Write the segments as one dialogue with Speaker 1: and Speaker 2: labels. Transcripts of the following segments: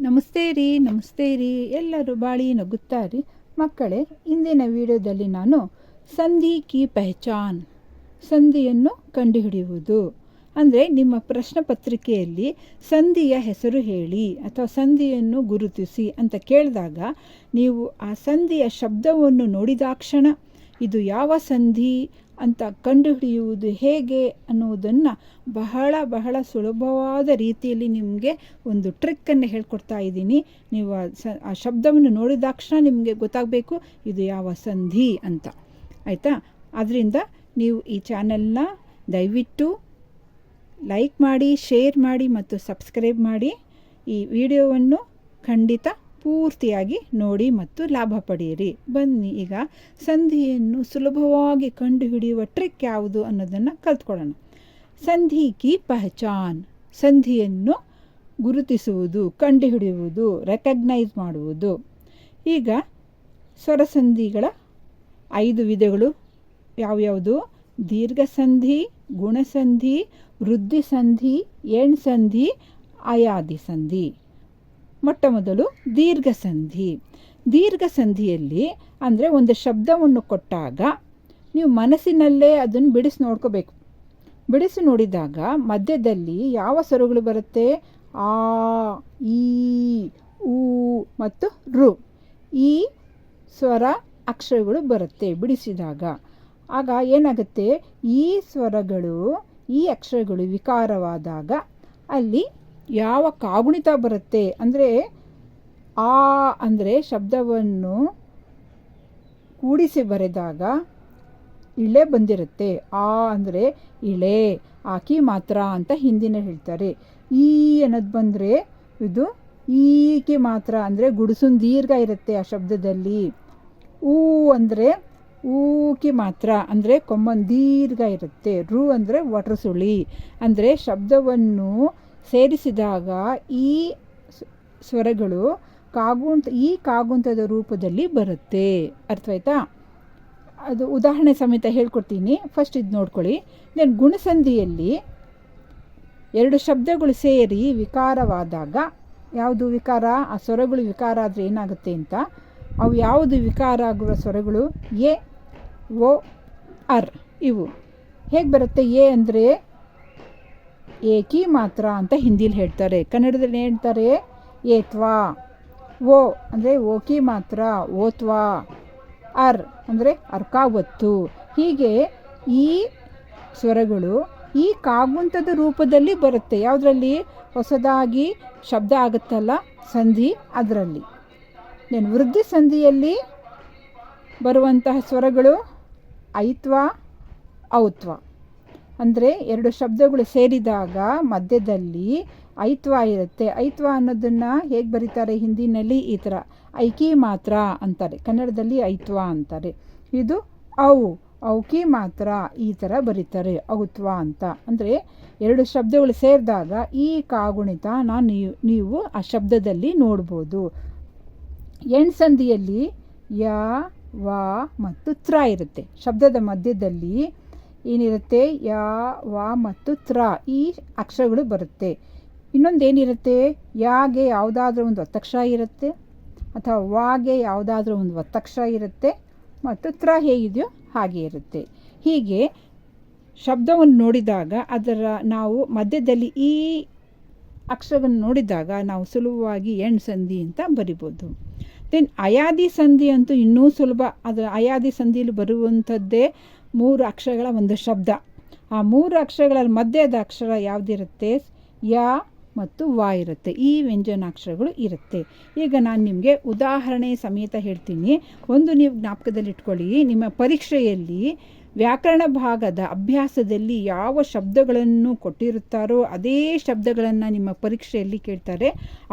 Speaker 1: ನಮಸ್ತೆ ರೀ ನಮಸ್ತೆ ರೀ. ಎಲ್ಲರೂ ಬಾಳಿ ನಗುತ್ತಾರೆ ಮಕ್ಕಳೇ, ಇಂದಿನ ವಿಡಿಯೋದಲ್ಲಿ ನಾನು ಸಂಧಿ ಕಿ ಪೆಹಚಾನ್ ಸಂಧಿಯನ್ನು ಕಂಡುಹಿಡಿಯುವುದು. ಅಂದರೆ ನಿಮ್ಮ ಪ್ರಶ್ನೆ ಪತ್ರಿಕೆಯಲ್ಲಿ ಸಂಧಿಯ ಹೆಸರು ಹೇಳಿ ಅಥವಾ ಸಂಧಿಯನ್ನು ಗುರುತಿಸಿ ಅಂತ ಕೇಳಿದಾಗ ನೀವು ಆ ಸಂಧಿಯ ಶಬ್ದವನ್ನು ನೋಡಿದಾಕ್ಷಣ ಇದು ಯಾವ ಸಂಧಿ? ಅಂತ ಕಂಡುಹಿಡಿಯುವುದು ಹೇಗೆ ಅನ್ನುವುದನ್ನು ಬಹಳ ಬಹಳ ಸುಲಭವಾದ ರೀತಿಯಲ್ಲಿ ನಿಮಗೆ ಒಂದು ಟ್ರಿಕ್ಕನ್ನು ಹೇಳ್ಕೊಡ್ತಾ ಇದ್ದೀನಿ. ನೀವು ಆ ಸ, ಆ ಶಬ್ದವನ್ನು ನೋಡಿದಾಕ್ಷಣ ನಿಮಗೆ ಗೊತ್ತಾಗಬೇಕು ಇದು ಯಾವ ಸಂಧಿ ಅಂತ. ಆಯಿತಾ? ಆದ್ದರಿಂದ ನೀವು ಈ ಚಾನೆಲ್ನ ದಯವಿಟ್ಟು ಲೈಕ್ ಮಾಡಿ, ಶೇರ್ ಮಾಡಿ ಮತ್ತು ಸಬ್ಸ್ಕ್ರೈಬ್ ಮಾಡಿ ಈ ವಿಡಿಯೋವನ್ನು ಖಂಡಿತ ಪೂರ್ತಿಯಾಗಿ ನೋಡಿ ಮತ್ತು ಲಾಭ ಪಡೆಯಿರಿ. ಬನ್ನಿ ಈಗ ಸಂಧಿಯನ್ನು ಸುಲಭವಾಗಿ ಕಂಡುಹಿಡಿಯುವ ಟ್ರಿಕ್ ಯಾವುದು ಅನ್ನೋದನ್ನು ಕಲ್ತ್ಕೊಳ್ಳೋಣ. ಸಂಧಿ ಕಿ ಪಹಚಾನ್. ಸಂಧಿಯನ್ನು ಗುರುತಿಸುವುದು, ಕಂಡುಹಿಡಿಯುವುದು ರೆಕಗ್ನೈಸ್ ಮಾಡುವುದು. ಈಗ ಸ್ವರಸಂಧಿಗಳ ಐದು ವಿಧಗಳು ಯಾವ್ಯಾವುದು? ದೀರ್ಘಸಂಧಿ, ಗುಣಸಂಧಿ ವೃದ್ಧಿ ಸಂಧಿ ಏಣ್ ಸಂಧಿ ಅಯಾದಿ ಸಂಧಿ ಮೊಟ್ಟ ಮೊದಲು ದೀರ್ಘ ಸಂಧಿ. ದೀರ್ಘ ಸಂಧಿಯಲ್ಲಿ ಅಂದರೆ ಒಂದು ಶಬ್ದವನ್ನು ಕೊಟ್ಟಾಗ ನೀವು ಮನಸ್ಸಿನಲ್ಲೇ ಅದನ್ನು ಬಿಡಿಸಿ ನೋಡ್ಕೋಬೇಕು. ಬಿಡಿಸಿ ನೋಡಿದಾಗ ಮಧ್ಯದಲ್ಲಿ ಯಾವ ಸ್ವರಗಳು ಬರುತ್ತೆ? ಆ, ಈ, ಊ ಮತ್ತು ರು. ಈ ಸ್ವರ ಅಕ್ಷರಗಳು ಬರುತ್ತೆ ಬಿಡಿಸಿದಾಗ. ಆಗ ಏನಾಗುತ್ತೆ? ಈ ಸ್ವರಗಳು, ಈ ಅಕ್ಷರಗಳು ವಿಕಾರವಾದಾಗ ಅಲ್ಲಿ ಯಾವ ಕಾಗುಣಿತ ಬರುತ್ತೆ? ಅಂದರೆ ಆ ಅಂದರೆ ಶಬ್ದವನ್ನು ಕೂಡಿಸಿ ಬರೆದಾಗ ಇಳೆ ಬಂದಿರುತ್ತೆ. ಆ ಅಂದರೆ ಇಳೆ, ಆಕಿ ಮಾತ್ರ ಅಂತ ಹಿಂದಿನ ಹೇಳ್ತಾರೆ. ಈ ಅನ್ನೋದು ಬಂದರೆ ಇದು ಈಕೆ ಮಾತ್ರ ಅಂದರೆ ಗುಡಿಸುನ್ ದೀರ್ಘ ಇರುತ್ತೆ ಆ ಶಬ್ದದಲ್ಲಿ. ಊ ಅಂದರೆ ಊಕಿ ಮಾತ್ರ ಅಂದರೆ ಕೊಮ್ಮನ್ ದೀರ್ಘ ಇರುತ್ತೆ. ರು ಅಂದರೆ ಸುಳಿ ಅಂದರೆ ಶಬ್ದವನ್ನು ಸೇರಿಸಿದಾಗ ಈ ಸ್ವರಗಳು ಕಾಗುಂತ, ಈ ಕಾಗುಂತದ ರೂಪದಲ್ಲಿ ಬರುತ್ತೆ. ಅರ್ಥವಾಯ್ತಾ? ಅದು ಉದಾಹರಣೆ ಸಮೇತ ಹೇಳ್ಕೊಡ್ತೀನಿ. ಫಸ್ಟ್ ಇದು ನೋಡ್ಕೊಳ್ಳಿ. ದೆನ್ ಗುಣಸಂಧಿಯಲ್ಲಿ ಎರಡು ಶಬ್ದಗಳು ಸೇರಿ ವಿಕಾರವಾದಾಗ ಯಾವುದು ವಿಕಾರ? ಆ ಸ್ವರಗಳು ವಿಕಾರ ಆದರೆ ಏನಾಗುತ್ತೆ ಅಂತ. ಅವು ಯಾವುದು ವಿಕಾರ ಆಗುವ ಸ್ವರಗಳು? ಎ ಓ ಅರ್ ಇವು. ಹೇಗೆ ಬರುತ್ತೆ ಎ ಅಂದರೆ ಏಕಿ ಮಾತ್ರ ಅಂತ ಹಿಂದಿಲಿ ಹೇಳ್ತಾರೆ. ಕನ್ನಡದಲ್ಲಿ ಹೇಳ್ತಾರೆ? ಏತ್ವಾ. ಓ ಅಂದರೆ ಓಕಿ ಮಾತ್ರ, ಓತ್ವಾ. ಅರ್ ಅಂದರೆ ಅರ್ಕಾವತ್ತು ಹೀಗೆ ಈ ಸ್ವರಗಳು ಈ ಕಾಗುಂತದ ರೂಪದಲ್ಲಿ ಬರುತ್ತೆ. ಯಾವುದರಲ್ಲಿ? ಹೊಸದಾಗಿ ಶಬ್ದ ಆಗುತ್ತಲ್ಲ? ಸಂಧಿ ಅದರಲ್ಲಿ. ನೆನ್ ವೃದ್ಧಿ ಸಂಧಿಯಲ್ಲಿ ಬರುವಂತಹ ಸ್ವರಗಳು ಐತ್ವ, ಔತ್ವ. ಅಂದರೆ ಎರಡು ಶಬ್ದಗಳು ಸೇರಿದಾಗ ಮಧ್ಯದಲ್ಲಿ ಐತ್ವ ಇರುತ್ತೆ ಐತ್ವ ಅನ್ನೋದನ್ನು ಹೇಗೆ ಬರೀತಾರೆ? ಹಿಂದಿನಲ್ಲಿ ಈ ಥರ ಐಕಿ ಮಾತ್ರ ಅಂತಾರೆ. ಕನ್ನಡದಲ್ಲಿ ಐತ್ವ ಅಂತಾರೆ. ಇದು ಅವು ಔಕಿ ಮಾತ್ರ ಈ ಥರ ಬರೀತಾರೆ. ಔತ್ವ ಅಂತ. ಅಂದರೆ ಎರಡು ಶಬ್ದಗಳು ಸೇರಿದಾಗ ಈ ಕಾಗುಣಿತ ನೀವು ನೀವು ಆ ಶಬ್ದದಲ್ಲಿ ನೋಡ್ಬೋದು. ಎಣ್ಸಂದಿಯಲ್ಲಿ ಯ, ವ ಮತ್ತು ತ್ರ ಇರುತ್ತೆ. ಶಬ್ದದ ಮಧ್ಯದಲ್ಲಿ ಏನಿರುತ್ತೆ? ಯ, ವ ಮತ್ತು ತ್ರ. ಈ ಅಕ್ಷರಗಳು ಬರುತ್ತೆ. ಇನ್ನೊಂದು ಏನಿರುತ್ತೆ ಯಾಗೆ ಯಾವುದಾದ್ರೂ ಒಂದು ಒತ್ತಕ್ಷರ ಇರುತ್ತೆ ಅಥವಾ ವಾಗೆ ಯಾವುದಾದ್ರೂ ಒಂದು ಒತ್ತಕ್ಷರ ಇರುತ್ತೆ ಮತ್ತು ತ್ರ ಹೇಗಿದೆಯೋ ಹಾಗೆ ಇರುತ್ತೆ. ಹೀಗೆ ಶಬ್ದವನ್ನು ನೋಡಿದಾಗ ಅದರ ನಾವು ಮಧ್ಯದಲ್ಲಿ ಈ ಅಕ್ಷರವನ್ನು ನೋಡಿದಾಗ ನಾವು ಸುಲಭವಾಗಿ ಎಣ್ ಸಂಧಿ ಅಂತ ಬರಿಬೋದು. ದೆನ್ ಅಯಾದಿ ಸಂಧಿ ಅಂತೂ ಇನ್ನೂ ಸುಲಭ. ಅದರ ಅಯಾದಿ ಸಂಧಿಯಲ್ಲಿ ಬರುವಂಥದ್ದೇ ಮೂರು ಅಕ್ಷರಗಳ ಒಂದು ಶಬ್ದ. ಆ ಮೂರು ಅಕ್ಷರಗಳಲ್ಲಿ ಮಧ್ಯದ ಅಕ್ಷರ ಯಾವುದಿರುತ್ತೆ? ಯ ಮತ್ತು ವ ಇರುತ್ತೆ. ಈ ವ್ಯಂಜನಾಕ್ಷರಗಳು ಇರುತ್ತೆ. ಈಗ ನಾನು ನಿಮಗೆ ಉದಾಹರಣೆ ಸಮೇತ ಹೇಳ್ತೀನಿ. ಒಂದು ನೀವು ಜ್ಞಾಪಕದಲ್ಲಿ ಇಟ್ಕೊಳ್ಳಿ. ನಿಮ್ಮ ಪರೀಕ್ಷೆಯಲ್ಲಿ ವ್ಯಾಕರಣ ಭಾಗದ ಅಭ್ಯಾಸದಲ್ಲಿ ಯಾವ ಶಬ್ದಗಳನ್ನು ಕೊಟ್ಟಿರುತ್ತಾರೋ ಅದೇ ಶಬ್ದಗಳನ್ನು ನಿಮ್ಮ ಪರೀಕ್ಷೆಯಲ್ಲಿ ಕೇಳ್ತಾರೆ.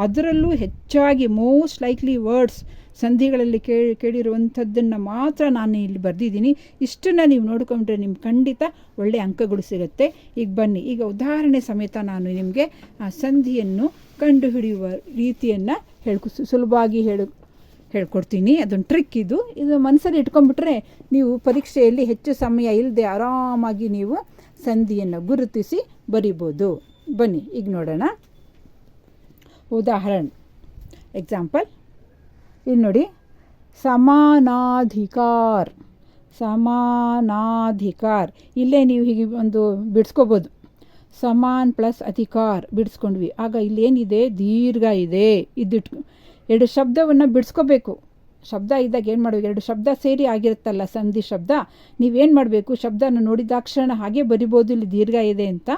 Speaker 1: ಅದರಲ್ಲೂ ಹೆಚ್ಚಾಗಿ ಮೋಸ್ಟ್ ಲೈಕ್ಲಿ ವರ್ಡ್ಸ್ ಸಂಧಿಗಳಲ್ಲಿ ಕೇಳಿ ಕೇಳಿರುವಂಥದ್ದನ್ನು ಮಾತ್ರ ನಾನು ಇಲ್ಲಿ ಬರೆದಿದ್ದೀನಿ. ಇಷ್ಟನ್ನು ನೀವು ನೋಡ್ಕೊಂಡ್ರೆ ನಿಮ್ಗೆ ಖಂಡಿತ ಒಳ್ಳೆಯ ಅಂಕಗಳು ಸಿಗುತ್ತೆ. ಈಗ ಬನ್ನಿ, ಈಗ ಉದಾಹರಣೆ ಸಮೇತ ನಾನು ನಿಮಗೆ ಆ ಸಂಧಿಯನ್ನು ಕಂಡುಹಿಡಿಯುವ ರೀತಿಯನ್ನು ಹೇಳ್ಕೊ, ಸುಲಭವಾಗಿ ಹೇಳು ಹೇಳ್ಕೊಡ್ತೀನಿ. ಅದೊಂದು ಟ್ರಿಕ್ ಇದು. ಇದು ಮನಸ್ಸಲ್ಲಿ ಇಟ್ಕೊಂಡ್ಬಿಟ್ರೆ ನೀವು ಪರೀಕ್ಷೆಯಲ್ಲಿ ಹೆಚ್ಚು ಸಮಯ ಇಲ್ಲದೆ ಆರಾಮಾಗಿ ನೀವು ಸಂಧಿಯನ್ನು ಗುರುತಿಸಿ ಬರಿಬೋದು. ಬನ್ನಿ, ಈಗ ನೋಡೋಣ. ಉದಾಹರಣೆ. ಎಕ್ಸಾಂಪಲ್ ಇಲ್ಲಿ ನೋಡಿ. ಸಮಾನಾಧಿಕಾರ್. ಸಮಾನಾಧಿಕಾರ್. ಇಲ್ಲೇ ನೀವು ಹೀಗೆ ಒಂದು ಬಿಡಿಸ್ಕೋಬೋದು. ಸಮಾನ್ ಪ್ಲಸ್ ಅಧಿಕಾರ್ ಬಿಡಿಸ್ಕೊಂಡ್ವಿ. ಆಗ ಇಲ್ಲೇನಿದೆ? ದೀರ್ಘ ಇದೆ. ಇದಿಟ್ಟು ಎರಡು ಶಬ್ದವನ್ನು ಬಿಡಿಸ್ಕೋಬೇಕು. ಶಬ್ದ ಇದ್ದಾಗ ಏನು ಮಾಡಬೇಕು ಎರಡು ಶಬ್ದ ಸೇರಿ ಆಗಿರುತ್ತಲ್ಲ ಸಂಧಿ ಶಬ್ದ. ನೀವೇನು ಮಾಡಬೇಕು? ಶಬ್ದನ ನೋಡಿದಾಕ್ಷಣ ಹಾಗೆ ಬರಿಬೋದು. ಇಲ್ಲಿ ದೀರ್ಘ ಇದೆ ಅಂತ.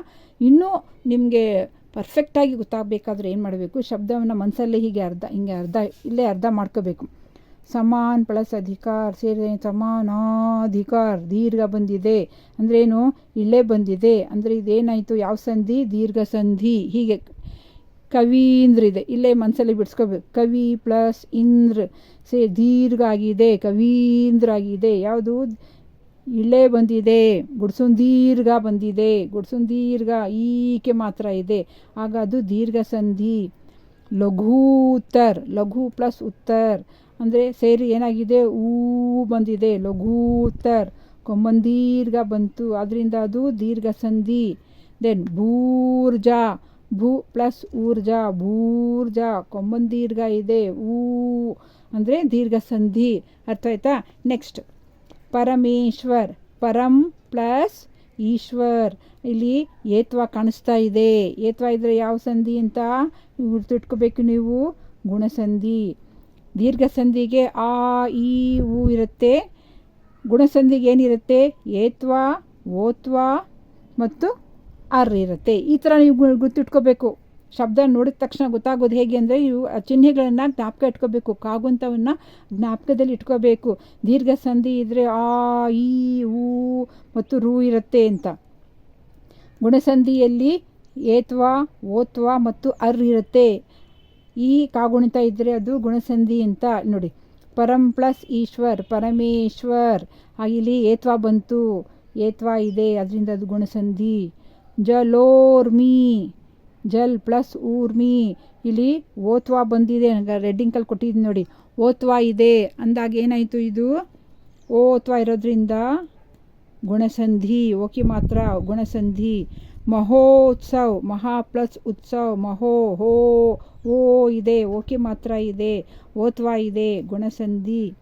Speaker 1: ಇನ್ನೂ ನಿಮಗೆ ಪರ್ಫೆಕ್ಟಾಗಿ ಗೊತ್ತಾಗಬೇಕಾದ್ರೆ ಏನು ಮಾಡಬೇಕು? ಶಬ್ದವನ್ನು ಮನಸ್ಸಲ್ಲೇ ಹೀಗೆ ಅರ್ಧ, ಹಿಂಗೆ ಅರ್ಧ, ಇಲ್ಲೇ ಅರ್ಧ ಮಾಡ್ಕೋಬೇಕು. ಸಮಾನ್ ಪ್ಲಸ್ ಅಧಿಕಾರ ಸೇರಿ ಸಮಾನಾಧಿಕಾರ ದೀರ್ಘ ಬಂದಿದೆ. ಅಂದ್ರೇನು? ಇಲ್ಲೇ ಬಂದಿದೆ. ಅಂದರೆ ಇದೇನಾಯಿತು? ಯಾವ ಸಂಧಿ? ದೀರ್ಘ ಸಂಧಿ. ಹೀಗೆ ಕವೀಂದ್ರ ಇದೆ. ಇಲ್ಲೇ ಮನಸ್ಸಲ್ಲಿ ಬಿಡಿಸ್ಕೋಬೇಕು. ಕವಿ ಪ್ಲಸ್ ಇಂದ್ರ ಸೇ ದೀರ್ಘ ಆಗಿದೆ ಕವೀಂದ್ರ ಆಗಿದೆ. ಯಾವುದು? ಇಲ್ಲೇ ಬಂದಿದೆ. ಗುಡ್ಸುನ್ ದೀರ್ಘ ಬಂದಿದೆ. ಗುಡ್ಸುನ್ ದೀರ್ಘ ಈಕೆ ಮಾತ್ರ ಇದೆ. ಆಗ ಅದು ದೀರ್ಘ ಸಂಧಿ. ಲಘೂತ್ತರ್ ಲಘು ಪ್ಲಸ್ ಉತ್ತರ್. ಅಂದರೆ ಸೇರಿ ಏನಾಗಿದೆ? ಊ ಬಂದಿದೆ. ಲಘೂತ್ತರ್ ದೀರ್ಘ ಬಂತು. ಅದರಿಂದ ಅದು ದೀರ್ಘ ಸಂಧಿ. ದೆನ್ ಭೂರ್ಜಾ ಭೂ ಪ್ಲಸ್ ಊರ್ಜಾ, ಭೂರ್ಜಾ ದೀರ್ಘ ಇದೆ, ಊ ಅಂದರೆ ದೀರ್ಘ ಸಂಧಿ. ಅರ್ಥ ಆಯ್ತಾ? ನೆಕ್ಸ್ಟ್ ಪರಮೇಶ್ವರ್. ಪರಂ ಪ್ಲಸ್ ಈಶ್ವರ್. ಇಲ್ಲಿ ಏತ್ವ ಕಾಣಿಸ್ತಾ ಇದೆ. ಏತ್ವ ಇದ್ದರೆ ಯಾವ ಸಂಧಿ ಅಂತ ಗುರ್ತಿಟ್ಕೋಬೇಕು ನೀವು? ಗುಣಸಂಧಿ. ದೀರ್ಘ ಸಂಧಿಗೆ ಆ, ಈ, ಊ ಇರುತ್ತೆ. ಗುಣಸಂಧಿಗೆ ಏನಿರುತ್ತೆ? ಏತ್ವ, ಓತ್ವ ಮತ್ತು ಅರ್ ಇರುತ್ತೆ. ಈ ಥರ ನೀವು ಗುರ್ತಿಟ್ಕೋಬೇಕು. ಶಬ್ದ ನೋಡಿದ ತಕ್ಷಣ ಗೊತ್ತಾಗೋದು ಹೇಗೆ ಅಂದರೆ ಇವು ಚಿಹ್ನೆಗಳನ್ನು ಜ್ಞಾಪಕ ಇಟ್ಕೋಬೇಕು. ಕಾಗುಂತವನ್ನು ಜ್ಞಾಪಕದಲ್ಲಿ ಇಟ್ಕೋಬೇಕು. ದೀರ್ಘ ಸಂಧಿ ಇದ್ದರೆ ಆ, ಈ, ಊ ಮತ್ತು ರು ಇರುತ್ತೆ ಅಂತ. ಗುಣಸಂಧಿಯಲ್ಲಿ ಏತ್ವ, ಓತ್ವ ಮತ್ತು ಅರ್ ಇರುತ್ತೆ. ಈ ಕಾಗುಣಿತ ಇದ್ದರೆ ಅದು ಗುಣಸಂಧಿ ಅಂತ ನೋಡಿ. ಪರಂ ಪ್ಲಸ್ ಈಶ್ವರ್, ಪರಮೇಶ್ವರ್. ಇಲ್ಲಿ ಏತ್ವ ಬಂತು. ಏತ್ವ ಇದೆ, ಅದರಿಂದ ಅದು ಗುಣಸಂಧಿ. ಜಲೋರ್ಮಿ, ಜಲ್ ಪ್ಲಸ್ ಊರ್ಮಿ. ಇಲ್ಲಿ ಓತ್ವಾ ಬಂದಿದೆ ರೆಡ್ಡಿಂಕಲ್ಲಿ ಕೊಟ್ಟಿದ್ದೀನಿ ನೋಡಿ. ಓತ್ವಾ ಇದೆ. ಅಂದಾಗ ಏನಾಯಿತು ಇದು? ಓತ್ವಾ ಇರೋದ್ರಿಂದ ಗುಣಸಂಧಿ, ಓಕೆ ಮಾತ್ರ, ಗುಣಸಂಧಿ. ಮಹೋತ್ಸವ್, ಮಹಾ ಪ್ಲಸ್ ಉತ್ಸವ್, ಮಹೋ, ಹೋ, ಓ ಇದೆ, ಓಕೆ ಮಾತ್ರ ಇದೆ. ಓತ್ವಾ ಇದೆ, ಗುಣಸಂಧಿ.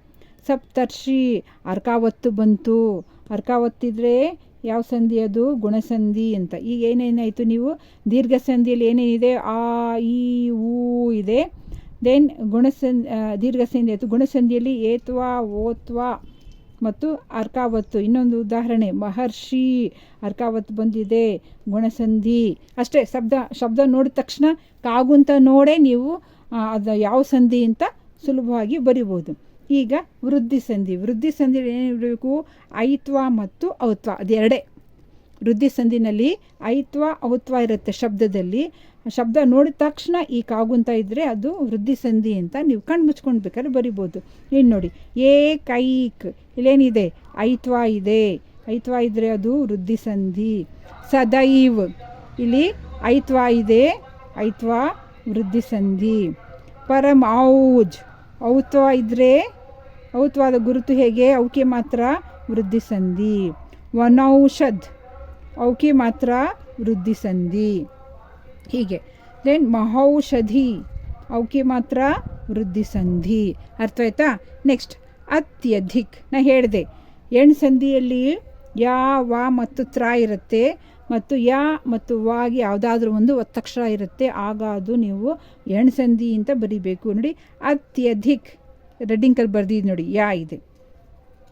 Speaker 1: ಸಪ್ತರ್ಷಿ, ಅರ್ಕಾವತ್ತು ಬಂತು. ಅರ್ಕಾವತ್ತಿದ್ರೆ ಯಾವ ಸಂಧಿ ಅದು? ಗುಣಸಂಧಿ ಅಂತ. ಈಗ ಏನೇನಾಯಿತು ನೀವು? ದೀರ್ಘ ಸಂಧಿಯಲ್ಲಿ ಏನೇನಿದೆ? ಆ, ಈ, ಊ ಇದೆ. ದೆನ್ ಗುಣಸನ್ ದೀರ್ಘ ಸಂಧಿ ಆಯಿತು. ಗುಣಸಂಧಿಯಲ್ಲಿ ಏತ್ವ ಓತ್ವ ಮತ್ತು ಅರ್ಕಾವತ್ತು. ಇನ್ನೊಂದು ಉದಾಹರಣೆ. ಮಹರ್ಷಿ ಅರ್ಕಾವತ್ತು ಬಂದಿದೆ. ಗುಣಸಂಧಿ. ಅಷ್ಟೇ, ಶಬ್ದ ಶಬ್ದ ನೋಡಿದ ತಕ್ಷಣ ಕಾಗುಂತ ನೋಡೇ ನೀವು ಅದು ಯಾವ ಸಂಧಿ ಅಂತ ಸುಲಭವಾಗಿ ಬರಿಬೋದು. ಈಗ ವೃದ್ಧಿ ಸಂಧಿ. ವೃದ್ಧಿ ಸಂಧಿ ಏನಿರಬೇಕು ಐತ್ವ ಮತ್ತು ಔತ್ವ. ಅದೆರಡೇ. ವೃದ್ಧಿ ಸಂಧಿನಲ್ಲಿ ಐತ್ವ, ಔತ್ವ ಇರುತ್ತೆ ಶಬ್ದದಲ್ಲಿ. ಶಬ್ದ ನೋಡಿದ ತಕ್ಷಣ ಈ ಕಾಗುಂತ ಇದ್ದರೆ ಅದು ವೃದ್ಧಿ ಸಂಧಿ ಅಂತ ನೀವು ಕಣ್ಣು ಮುಚ್ಕೊಂಡು ಬೇಕಾದ್ರೆ ಬರಿಬೋದು. ಇನ್ನು ನೋಡಿ. ಏ ಕೈಕ್ ಇಲ್ಲೇನಿದೆ? ಐತ್ವ ಇದೆ. ಐತ್ವ ಇದ್ದರೆ ಅದು ವೃದ್ಧಿ ಸಂಧಿ. ಸದೈವ್. ಇಲ್ಲಿ ಐತ್ವ ಇದೆ, ಐತ್ವ ವೃದ್ಧಿ ಸಂಧಿ. ಪರಮ್ ಔಜ್ ಔತ್ವ ಇದ್ದರೆ ಔತ್ವಾದ ಗುರುತು ಹೇಗೆ? ಅವಕೆ ಮಾತ್ರ ವೃದ್ಧಿ ಸಂಧಿ. ವನೌಷಧ್. ಅವಕೆ ಮಾತ್ರ ವೃದ್ಧಿ ಸಂಧಿ. ಹೀಗೆ. ದೆನ್ ಮಹೌಷಧಿ. ಅವಕೆ ಮಾತ್ರ ವೃದ್ಧಿ ಸಂಧಿ. ಅರ್ಥ ಆಯ್ತಾ? ನೆಕ್ಸ್ಟ್ ಅತ್ಯಧಿಕ್. ನಾ ಹೇಳಿದೆ. ಎಣ್ ಸಂಧಿಯಲ್ಲಿ ಯಾ, ವಾ ಮತ್ತು ತ್ರ ಇರುತ್ತೆ ಮತ್ತು ಯಾ ಮತ್ತು ವಾಗಿ ಯಾವುದಾದ್ರೂ ಒಂದು ಒತ್ತಕ್ಷರ ಇರುತ್ತೆ. ಆಗ ಅದು ನೀವು ಎಣ್ ಸಂಧಿ ಅಂತ ಬರಿಬೇಕು. ನೋಡಿ, ಅತ್ಯಧಿಕ್. ರೆಡ್ಡಿಂಕಲ್ಲಿ ಬರ್ದಿದ್ದು ನೋಡಿ, ಯಾ ಇದೆ.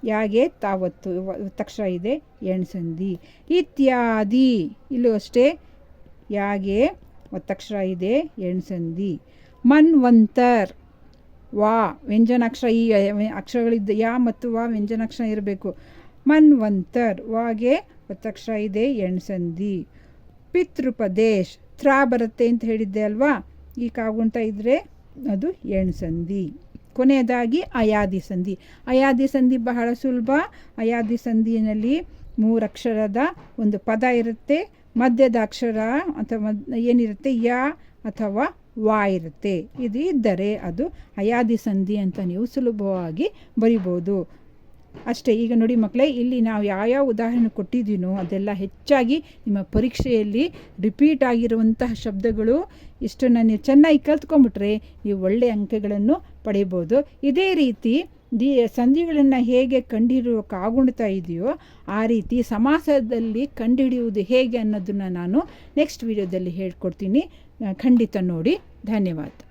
Speaker 1: ಯಾಗೆ? ತಾವತ್ತು. ಒತ್ತಕ್ಷರ ಇದೆ. ಎಣ್ ಸಂಧಿ. ಇತ್ಯಾದಿ. ಇಲ್ಲೂ ಅಷ್ಟೇ. ಯಾಗೆ? ಒತ್ತಕ್ಷರ ಇದೆ. ಎಣ್ಸಂದಿ ಮನ್ವಂತರ್. ವಾ. ವ್ಯಂಜನಾಕ್ಷರ ಈ ಅಕ್ಷರಗಳಿದ್ದ ಯಾ ಮತ್ತು ವಾ ವ್ಯಂಜನಾಕ್ಷರ ಇರಬೇಕು. ಮನ್ವಂತರ್. ವಾಗೆ? ಒತ್ತಕ್ಷರ ಇದೆ. ಎಣ್ಸಂಧಿ ಪಿತೃಪದೇಶ್. ತ್ರಾ ಬರುತ್ತೆ ಅಂತ ಹೇಳಿದ್ದೆ ಅಲ್ವಾ? ಈ ಕಾಗುಂಟ ಇದ್ದರೆ ಅದು ಎಣ್ಸಂಧಿ ಕೊನೆಯದಾಗಿ ಅಯಾದಿ ಸಂಧಿ. ಅಯಾದಿ ಸಂಧಿ ಬಹಳ ಸುಲಭ. ಅಯಾದಿ ಸಂಧಿಯಲ್ಲಿ ಮೂರಕ್ಷರದ ಒಂದು ಪದ ಇರುತ್ತೆ. ಮಧ್ಯದ ಅಕ್ಷರ ಅಥವಾ ಏನಿರುತ್ತೆ? ಯಾ ಅಥವಾ ವಾ ಇರುತ್ತೆ. ಇದು ಇದ್ದರೆ ಅದು ಅಯಾದಿ ಸಂಧಿ ಅಂತ ನೀವು ಸುಲಭವಾಗಿ ಬರಿಬೋದು. ಅಷ್ಟೇ, ಈಗ ನೋಡಿ ಮಕ್ಕಳೇ ಇಲ್ಲಿ ನಾವು ಯಾವ್ಯಾವ ಉದಾಹರಣೆ ಕೊಟ್ಟಿದ್ದೀನೋ ಅದೆಲ್ಲ ಹೆಚ್ಚಾಗಿ ನಿಮ್ಮ ಪರೀಕ್ಷೆಯಲ್ಲಿ ರಿಪೀಟ್ ಆಗಿರುವಂತಹ ಶಬ್ದಗಳು ಇಷ್ಟನ್ನು ನೀವು ಚೆನ್ನಾಗಿ ಕಲ್ತ್ಕೊಂಡ್ಬಿಟ್ರೆ ನೀವು ಒಳ್ಳೆಯ ಅಂಕಗಳನ್ನು ಪಡೆಯಬೋದು ಇದೇ ರೀತಿ ದಿ ಸಂಧಿಗಳನ್ನು ಹೇಗೆ ಕಂಡುಹಿಡಿಯೋಕ್ಕಾಗುಣ್ತಾ ಇದೆಯೋ ಆ ರೀತಿ ಸಮಾಸದಲ್ಲಿ ಕಂಡುಹಿಡಿಯುವುದು ಹೇಗೆ ಅನ್ನೋದನ್ನು ನಾನು ನೆಕ್ಸ್ಟ್ ವಿಡಿಯೋದಲ್ಲಿ ಹೇಳ್ಕೊಡ್ತೀನಿ. ಖಂಡಿತ ನೋಡಿ. ಧನ್ಯವಾದ.